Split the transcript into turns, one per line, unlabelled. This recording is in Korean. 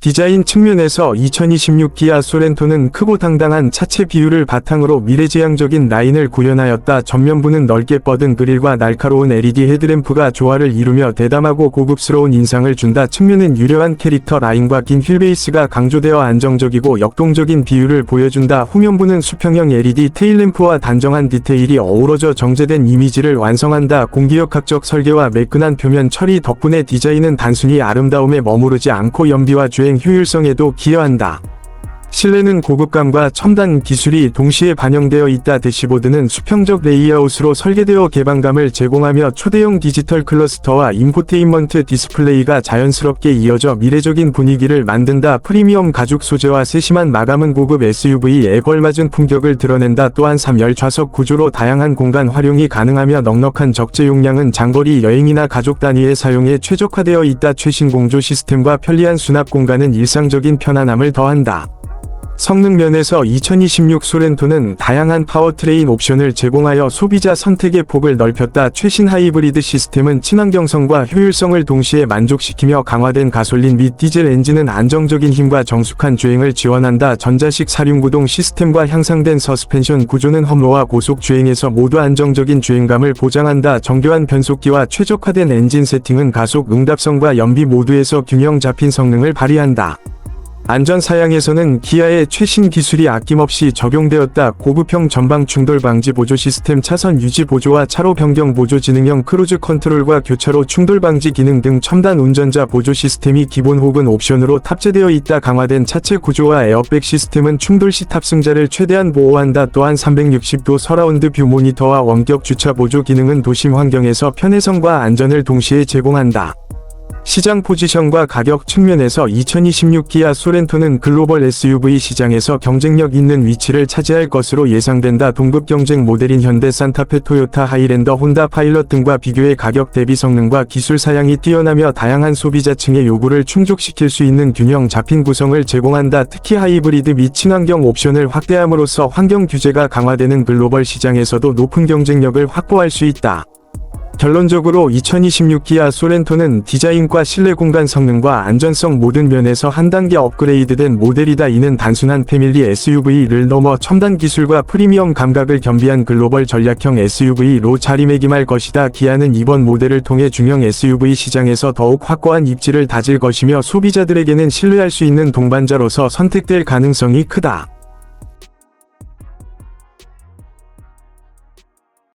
디자인 측면에서 2026 기아 소렌토는 크고 당당한 차체 비율을 바탕으로 미래지향적인 라인을 구현하였다. 전면부는 넓게 뻗은 그릴과 날카로운 LED 헤드램프가 조화를 이루며 대담하고 고급스러운 인상을 준다. 측면은 유려한 캐릭터 라인과 긴 휠베이스가 강조되어 안정적이고 역동적인 비율을 보여준다. 후면부는 수평형 LED 테일램프와 단정한 디테일이 어우러져 정제된 이미지를 완성한다. 공기역학적 설계와 매끈한 표면 처리 덕분에 디자인은 단순히 아름다움에 머무르지 않고 연비와 주행 효율성에도 기여한다. 실내는 고급감과 첨단 기술이 동시에 반영되어 있다. 대시보드는 수평적 레이아웃으로 설계되어 개방감을 제공하며 초대형 디지털 클러스터와 인포테인먼트 디스플레이가 자연스럽게 이어져 미래적인 분위기를 만든다. 프리미엄 가죽 소재와 세심한 마감은 고급 SUV에 걸맞은 품격을 드러낸다. 또한 3열 좌석 구조로 다양한 공간 활용이 가능하며 넉넉한 적재 용량은 장거리 여행이나 가족 단위의 사용에 최적화되어 있다. 최신 공조 시스템과 편리한 수납 공간은 일상적인 편안함을 더한다. 성능 면에서 2026 소렌토는 다양한 파워트레인 옵션을 제공하여 소비자 선택의 폭을 넓혔다. 최신 하이브리드 시스템은 친환경성과 효율성을 동시에 만족시키며 강화된 가솔린 및 디젤 엔진은 안정적인 힘과 정숙한 주행을 지원한다. 전자식 사륜구동 시스템과 향상된 서스펜션 구조는 험로와 고속 주행에서 모두 안정적인 주행감을 보장한다. 정교한 변속기와 최적화된 엔진 세팅은 가속 응답성과 연비 모두에서 균형 잡힌 성능을 발휘한다. 안전 사양에서는 기아의 최신 기술이 아낌없이 적용되었다. 고급형 전방 충돌 방지 보조 시스템 차선 유지 보조와 차로 변경 보조 지능형 크루즈 컨트롤과 교차로 충돌 방지 기능 등 첨단 운전자 보조 시스템이 기본 혹은 옵션으로 탑재되어 있다. 강화된 차체 구조와 에어백 시스템은 충돌 시 탑승자를 최대한 보호한다. 또한 360도 서라운드 뷰 모니터와 원격 주차 보조 기능은 도심 환경에서 편의성과 안전을 동시에 제공한다. 시장 포지션과 가격 측면에서 2026 기아 소렌토는 글로벌 SUV 시장에서 경쟁력 있는 위치를 차지할 것으로 예상된다. 동급 경쟁 모델인 현대 산타페 토요타 하이랜더 혼다 파일럿 등과 비교해 가격 대비 성능과 기술 사양이 뛰어나며 다양한 소비자층의 요구를 충족시킬 수 있는 균형 잡힌 구성을 제공한다. 특히 하이브리드 및 친환경 옵션을 확대함으로써 환경 규제가 강화되는 글로벌 시장에서도 높은 경쟁력을 확보할 수 있다. 결론적으로 2026 기아 소렌토는 디자인과 실내 공간 성능과 안전성 모든 면에서 한 단계 업그레이드된 모델이다. 이는 단순한 패밀리 SUV를 넘어 첨단 기술과 프리미엄 감각을 겸비한 글로벌 전략형 SUV로 자리매김할 것이다. 기아는 이번 모델을 통해 중형 SUV 시장에서 더욱 확고한 입지를 다질 것이며 소비자들에게는 신뢰할 수 있는 동반자로서 선택될 가능성이 크다.